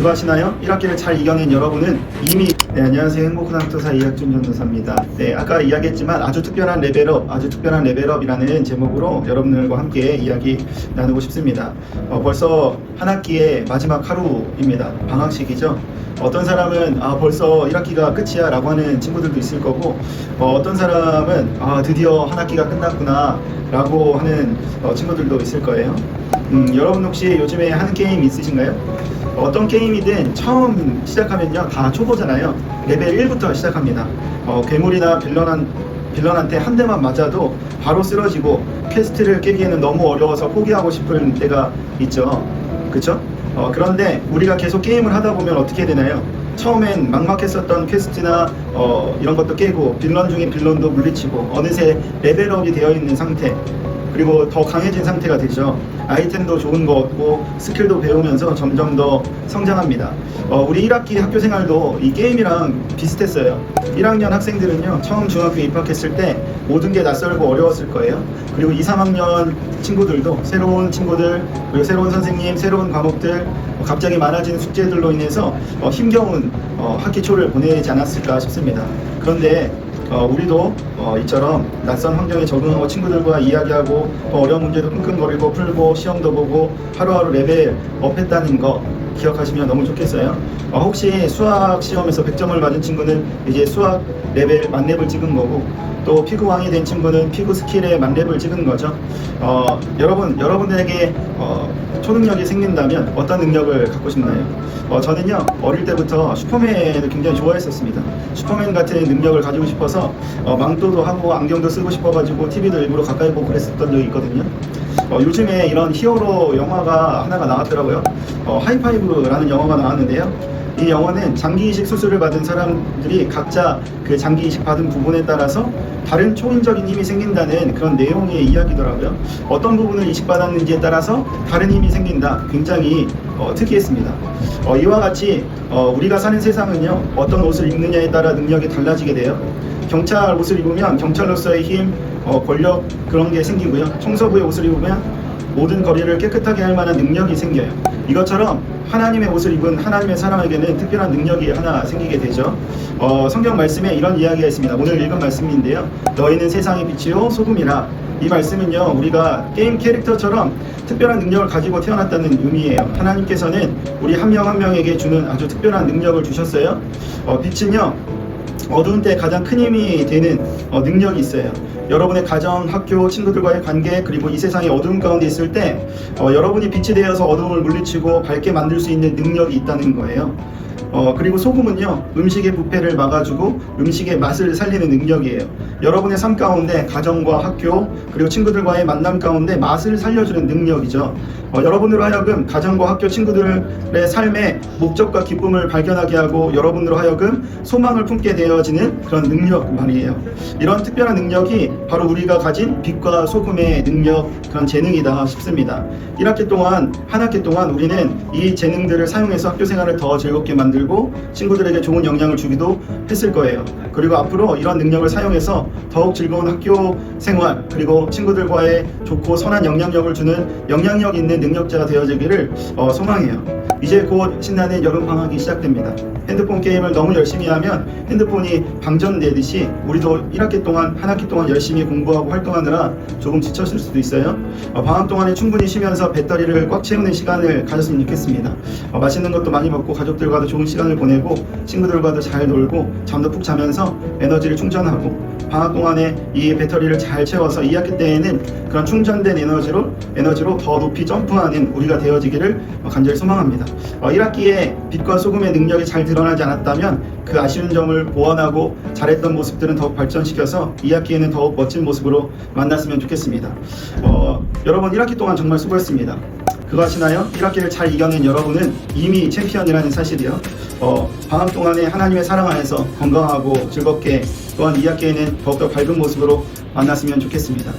그거 아시나요? 1학기를 잘 이겨낸 여러분은 이미 네, 안녕하세요. 행복한 학도사 이학준 전도사입니다. 네, 아까 이야기했지만 아주 특별한 레벨업, 아주 특별한 레벨업이라는 제목으로 여러분들과 함께 이야기 나누고 싶습니다. 어, 벌써 한 학기의 마지막 하루입니다. 방학식이죠. 어떤 사람은 아 벌써 1학기가 끝이야 라고 하는 친구들도 있을 거고 어, 떤 사람은 아 드디어 한 학기가 끝났구나 라고 하는 어, 친구들도 있을 거예요 음, 여러분 혹시 요즘에 하는 게임 있으신가요? 어떤 게임이든 처음 시작하면요 다 초보잖아요 레벨 1부터 시작합니다 어, 괴물이나 빌런한 빌런한테 한 대만 맞아도 바로 쓰러지고 퀘스트를 깨기에는 너무 어려워서 포기하고 싶은 때가 있죠 그쵸? 어, 그런데 우리가 계속 게임을 하다 보면 어떻게 되나요? 처음엔 막막했었던 퀘스트나 어, 이런 것도 깨고 빌런 중에 빌런도 물리치고 어느새 레벨업이 되어 있는 상태 그리고 더 강해진 상태가 되죠. 아이템도 좋은 거 얻고 스킬도 배우면서 점점 더 성장합니다. 어, 우리 1학기 학교 생활도 이 게임이랑 비슷했어요. 1학년 학생들은요, 처음 중학교에 입학했을 때 모든 게 낯설고 어려웠을 거예요. 그리고 2, 3학년 친구들도 새로운 친구들, 그리고 새로운 선생님, 새로운 과목들, 어, 갑자기 많아지는 숙제들로 인해서 어, 힘겨운 어, 학기 초를 보내지 않았을까 싶습니다. 그런데 어, 우리도 어, 이처럼 낯선 환경에 적응하고 친구들과 이야기하고 또 어려운 문제도 끙끙거리고 풀고 시험도 보고 하루하루 레벨 업했다는 거 기억하시면 너무 좋겠어요. 어, 혹시 수학 시험에서 100점을 맞은 친구는 이제 수학 레벨 만렙을 찍은 거고 또 피구왕이 된 친구는 피구 스킬에 만렙을 찍은 거죠. 어, 여러분 여러분들에게 어, 초능력이 생긴다면 어떤 능력을 갖고 싶나요? 어, 저는요 어릴 때부터 슈퍼맨을 굉장히 좋아했었습니다. 슈퍼맨 같은 능력을 가지고 싶어서 어, 망토도 하고 안경도 쓰고 싶어가지고 TV도 일부러 가까이 보고 그랬었던 적이 있거든요. 어, 요즘에 이런 히어로 영화가 하나가 나왔더라고요. 어, 하이파이브라는 영화가 나왔는데요. 이 영화는 장기 이식 수술을 받은 사람들이 각자 그 장기 이식 받은 부분에 따라서 다른 초인적인 힘이 생긴다는 그런 내용의 이야기더라고요. 어떤 부분을 이식받았는지에 따라서 다른 힘이 생긴다. 굉장히 어, 특이했습니다. 어, 이와 같이 어, 우리가 사는 세상은요, 어떤 옷을 입느냐에 따라 능력이 달라지게 돼요. 경찰 옷을 입으면 경찰로서의 힘, 어, 권력 그런 게 생기고요. 청소부의 옷을 입으면 모든 거리를 깨끗하게 할 만한 능력이 생겨요. 이것처럼 하나님의 옷을 입은 하나님의 사람에게는 특별한 능력이 하나 생기게 되죠. 어, 성경 말씀에 이런 이야기가 있습니다. 오늘 읽은 말씀인데요. 너희는 세상의 빛이요 소금이라. 이 말씀은요 우리가 게임 캐릭터처럼 특별한 능력을 가지고 태어났다는 의미예요. 하나님께서는 우리 한 명한 명에게 주는 아주 특별한 능력을 주셨어요. 어, 빛은요 어두운 때 가장 큰 힘이 되는 어, 능력이 있어요. 여러분의 가정, 학교, 친구들과의 관계, 그리고 이 세상의 어두움 가운데 있을 때 어, 여러분이 빛이 되어서 어두움을 물리치고 밝게 만들 수 있는 능력이 있다는 거예요. 어, 그리고 소금은요, 음식의 부패를 막아주고 음식의 맛을 살리는 능력이에요. 여러분의 삶 가운데 가정과 학교, 그리고 친구들과의 만남 가운데 맛을 살려주는 능력이죠. 어, 여러분으로 하여금 가정과 학교 친구들의 삶에 목적과 기쁨을 발견하게 하고 여러분으로 하여금 소망을 품게 되어지는 그런 능력 말이에요. 이런 특별한 능력이 바로 우리가 가진 빛과 소금의 능력, 그런 재능이다 싶습니다. 1학기 동안, 한 학기 동안 우리는 이 재능들을 사용해서 학교 생활을 더 즐겁게 만들고 친구들에게 좋은 영향을 주기도 했을 거예요. 그리고 앞으로 이런 능력을 사용해서 더욱 즐거운 학교 생활, 그리고 친구들과의 좋고 선한 영향력을 주는 영향력 있는 능력자가 되어지기를 어, 소망해요. 이제 곧 신나는 여름 방학이 시작됩니다. 핸드폰 게임을 너무 열심히 하면 핸드폰이 방전되듯이 우리도 1학기 동안 한 학기 동안 열심히 공부하고 활동하느라 조금 지쳤을 수도 있어요. 어, 방학 동안에 충분히 쉬면서 배터리를 꽉 채우는 시간을 가졌으면 좋겠습니다. 어, 맛있는 것도 많이 먹고 가족들과도 좋은 시간을 보내고 친구들과도 잘 놀고 잠도 푹 자면서 에너지를 충전하고 방학 동안에 이 배터리를 잘 채워서 2학기 때에는 그런 충전된 에너지로 에너지로 더 높이 점프하는 우리가 되어지기를 간절히 소망합니다. 어, 1학기에 빛과 소금의 능력이 잘 드러나지 않았다면 그 아쉬운 점을 보완하고 잘했던 모습들은 더욱 발전시켜서 2학기에는 더욱 멋진 모습으로 만났으면 좋겠습니다. 어, 여러분 1학기 동안 정말 수고했습니다. 그거 아시나요? 1학기를 잘 이겨낸 여러분은 이미 챔피언이라는 사실이요. 어, 방학 동안에 하나님의 사랑 안에서 건강하고 즐겁게 또한 2학기에는 더욱더 밝은 모습으로 만났으면 좋겠습니다.